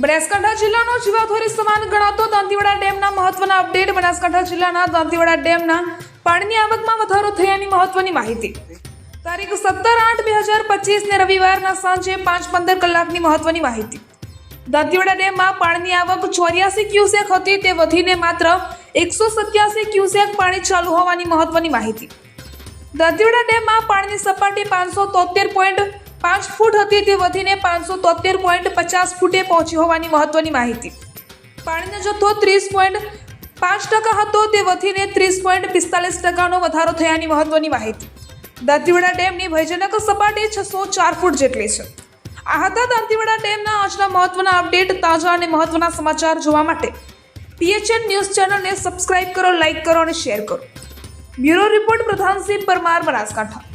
બનાસકાંઠા જિલ્લાનો જીવાધોરી સમાન ગણાતો દાંતીવાડા ડેમના મહત્વના અપડેટ બનાસકાંઠા જિલ્લાના દાંતીવાડા ડેમના પાણીની આવકમાં વધારો થયાની મહત્વની માહિતી. તારીખ સત્તર આઠ બે હજાર પચીસને રવિવારના સાંજે પાંચ પંદર કલાકની મહત્વની માહિતી. દાંતીવાડા ડેમમાં પાણીની આવક ચોર્યાસી ક્યુસેક હતી, તે વધીને માત્ર એકસો સત્યાસી ક્યુસેક પાણી ચાલુ હોવાની મહત્વની માહિતી. દાંતીવાડા ડેમમાં પાણીની સપાટી પાંચસો તોતેર પોઈન્ટ પાંચ ફૂટ હતી તે વધીને પાંચસો તોતેર પોઈન્ટ પચાસ ફૂટે પહોંચી હોવાની મહત્વની માહિતી. પાણીનો જથ્થો ત્રીસ પોઈન્ટ પાંચ ટકા હતો, તે વધીને ત્રીસ પોઈન્ટ પિસ્તાલીસ ટકાનો વધારો થયાની મહત્વની માહિતી. દાંતીવાડા ડેમની ભયજનક સપાટી છસો ચાર ફૂટ જેટલી છે. આ હતા દાંતીવાડા ડેમના આજના મહત્વના અપડેટ, તાજા અને મહત્વના સમાચાર જોવા માટે. પીએચએન ન્યૂઝ ચેનલને સબસ્ક્રાઇબ કરો, લાઇક કરો અને શેર કરો. Bureau report Pradhansinh Parmar Banaskantha.